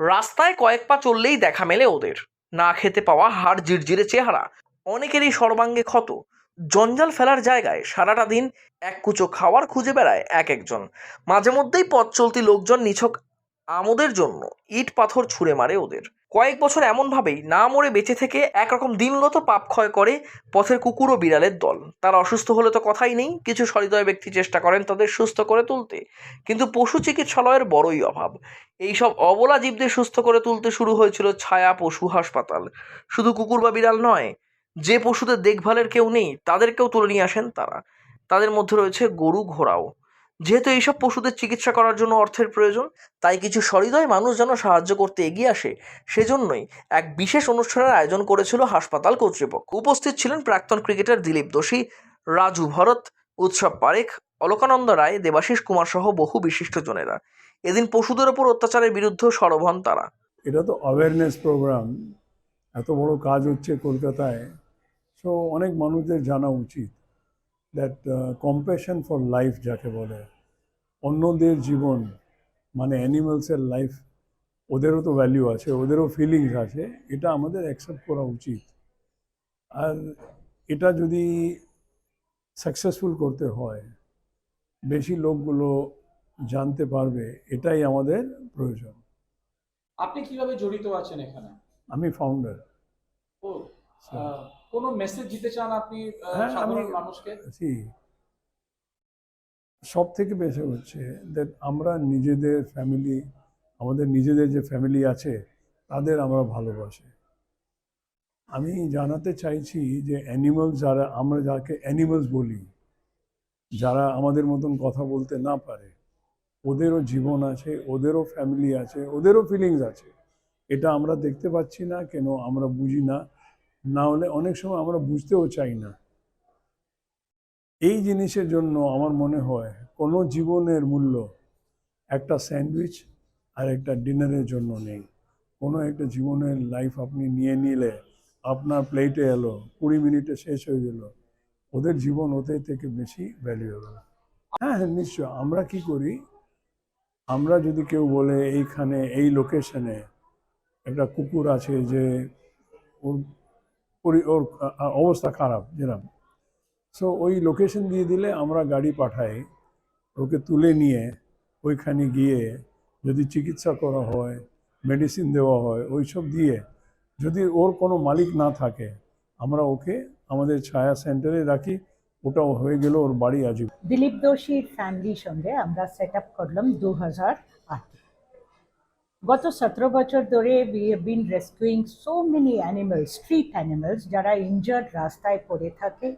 রাস্তায় কয়েক পা চললেই দেখা মেলে ওদের। না খেতে পাওয়া হাড় জিরজিরে চেহারা। অনেকেরই সর্বাঙ্গে ক্ষত। জঞ্জাল ফেলার জায়গায় সারাটা দিন এক কুচো খাওয়ার খুঁজে বেড়ায় এক একজন। মাঝে মধ্যেই পথ চলতি লোকজন নিছক আমোদের জন্য ইট পাথর ছুঁড়ে মারে ওদের। কয়েক বছর এমনভাবেই না মরে বেঁচে থেকে একরকম দিনগত পাপ ক্ষয় করে পথের কুকুর ও বিড়ালের দল। তারা অসুস্থ হলে তো কথাই নেই, কিছু সহৃদয় ব্যক্তি চেষ্টা করেন তাদের সুস্থ করে তুলতে। কিন্তু পশু চিকিৎসালয়ের বড়ই অভাব। এইসব অবলা জীবদের সুস্থ করে তুলতে শুরু হয়েছিল ছায়া পশু হাসপাতাল। শুধু কুকুর বা বিড়াল নয়, যে পশুদের দেখভালের কেউ নেই, তাদেরকেও তুলে নিয়ে আসেন তারা। তাদের মধ্যে রয়েছে গরু ঘোড়াও। যেহেতু এইসব পশুদের চিকিৎসা করার জন্য অর্থের প্রয়োজন, তাই কিছু সহৃদয় মানুষ যেন সাহায্য করতে এগিয়ে আসে, সেজন্যই এক বিশেষ অনুষ্ঠানের আয়োজন করেছিল হাসপাতাল কর্তৃপক্ষ। উপস্থিত ছিলেন প্রাক্তন ক্রিকেটার দিলীপ দোষী, রাজু ভরত, উৎসব পারেখ, অলকানন্দ রায়, দেবাশিস কুমার সহ বহু বিশিষ্টজনেরা এদিন পশুদের ওপর অত্যাচারের বিরুদ্ধে সরব হন তারা। এটা তো অ্যাওয়ারনেস প্রোগ্রাম এত বড় কাজ হচ্ছে কলকাতায়। সো অনেক মানুষদের জানা উচিত দ্যাট কম্প্যাশন ফর লাইফ যাকে বলে। অন্যদের জীবন মানে অ্যানিমালসের লাইফ ওদেরও তো ভ্যালিউ আছে ওদেরও ফিলিংস আছে এটা আমাদের অ্যাকসেপ্ট করা উচিত। আর এটা যদি সাকসেসফুল করতে হয় বেশি লোকগুলো জানতে পারবে এটাই আমাদের প্রয়োজন। আপনি কীভাবে জড়িত আছেন এখানে? আমি ফাউন্ডার ও কোনো মেসেজ দিতে চান আপনি হ্যাঁ, সাধারণ আমি- মানুষকে সব থেকে বেশি হচ্ছে দ্যাট আমরা নিজেদের ফ্যামিলি আমাদের নিজেদের যে ফ্যামিলি আছে, তাদের আমরা ভালোবাসি। আমি জানাতে চাইছি যে অ্যানিমালস যারা, আমরা যাকে অ্যানিমালস বলি, যারা আমাদের মতন কথা বলতে না পারে, ওদেরও জীবন আছে, ওদেরও ফ্যামিলি আছে, ওদেরও ফিলিংস আছে। এটা আমরা দেখতে পাচ্ছি না, কেন আমরা বুঝি না। না হলে অনেক সময় আমরা বুঝতেও চাই না। এই জিনিসের জন্য আমার মনে হয় কোনো জীবনের মূল্য একটা স্যান্ডউইচ আর একটা ডিনারের জন্য নেই। কোনো একটা জীবনের লাইফ আপনি নিয়ে নিলে আপনার প্লেটে এলো, কুড়ি মিনিটে শেষ হয়ে গেল, ওদের জীবন ওদের থেকে বেশি ভ্যালুয়েবল হ্যাঁ হ্যাঁ নিশ্চয়। আমরা কি করি? আমরা যদি কেউ বলে এইখানে, এই লোকেশনে একটা কুকুর আছে যে ওর ওর অবস্থা খারাপ যেরকম সো ওই লোকেশন দিয়ে দিলে আমরা গাড়ি পাঠাই, ওকে তুলে নিয়ে ওইখানে গিয়ে যদি চিকিৎসা করা হয় মেডিসিন দেওয়া হয় ওইসব দিয়ে যদি ওর কোনো মালিক না থাকে, আমরা ওকে আমাদের ছায়া সেন্টারে রাখি, ওটাও হয়ে গেল ওর বাড়ি আজীব দিলীপ দোষীর ফ্যামিলির সঙ্গে আমরা সেট আপ করলাম দু হাজার আটে। গত সতেরো বছর ধরে we have been rescuing so many animals street animals যারা ইনজার্ড রাস্তায় পড়ে থাকে।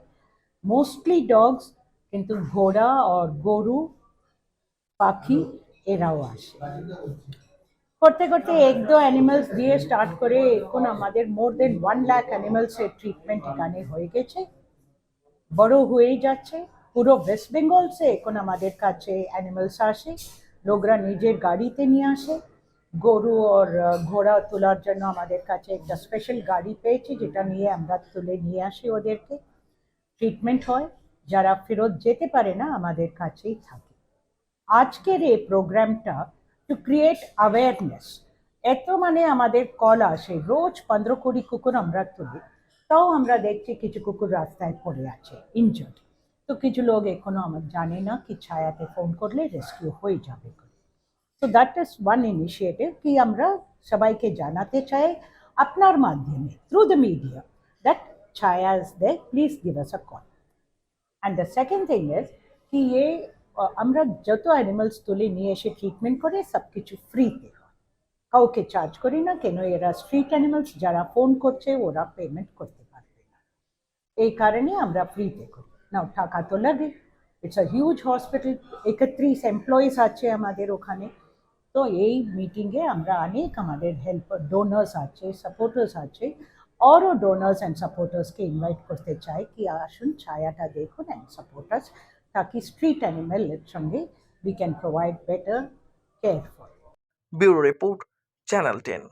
মোস্টলি ডগস কিন্তু ঘোড়া আর গরু, পাখি, এরাও আসে। করতে করতে এক দো অ্যানিমালস দিয়ে স্টার্ট করে এখন আমাদের মোর দেন ওয়ান লাখ অ্যানিমালসের ট্রিটমেন্ট এখানে হয়ে গেছে। বড় হয়েই যাচ্ছে। পুরো ওয়েস্ট বেঙ্গল সে এখন আমাদের কাছে অ্যানিমালস আসে। লোকরা নিজের গাড়িতে নিয়ে আসে। গরু আর ঘোড়া তোলার জন্য আমাদের কাছে একটা স্পেশাল গাড়ি পেয়েছি, যেটা নিয়ে আমরা তুলে নিয়ে আসি ওদেরকে। ট্রিটমেন্ট হয়, যারা ফেরত যেতে পারে না আমাদের কাছেই থাকে। আজকের এই প্রোগ্রামটা টু ক্রিয়েট অ্যাওয়ারনেস এত মানে আমাদের কল আসে, রোজ পনেরো কুড়ি কুকুর আমরা তুলি, তাও আমরা দেখছি কিছু কুকুর রাস্তায় পড়ে আছে ইনজার্ড তো কিছু লোক এখনও আমার জানে না কি ছায়াতে ফোন করলে রেস্কিউ হয়ে যাবে তো দ্যাট ইজ ওয়ান ইনিশিয়েটিভ কি আমরা সবাইকে জানাতে চাই, আপনার মাধ্যমে through the media that Chhaya is they please give us a call and the second thing is কি এ আহ, আমরা যত অ্যানিমালস তুলে নিয়ে এসে ট্রিটমেন্ট করে সব কিছু ফ্রিতে হয় কাউকে চার্জ করি না কেন এরা স্ট্রিট অ্যানিমালস যারা ফোন করছে ওরা পেমেন্ট করতে পারবে না এই কারণে আমরা ফ্রিতে করি নাও টাকা তো লাগে ইটস আ হিউজ হসপিটাল একত্রিশ এমপ্লয়িজ আছে আমাদের ওখানে তো এই মিটিংয়ে আমরা অনেক আমাদের হেল্পার ডোনার্স আছে সাপোর্টার্স আছে আরও ডোনার্স অ্যান্ড সাপোর্টার্সকে ইনভাইট করতে চাই কি আসুন, ছায়াটা দেখুন অ্যান্ড সাপোর্টার্স তাকে স্ট্রিট অ্যানিমেলের সঙ্গে we can provide better care for bureau report, channel ten.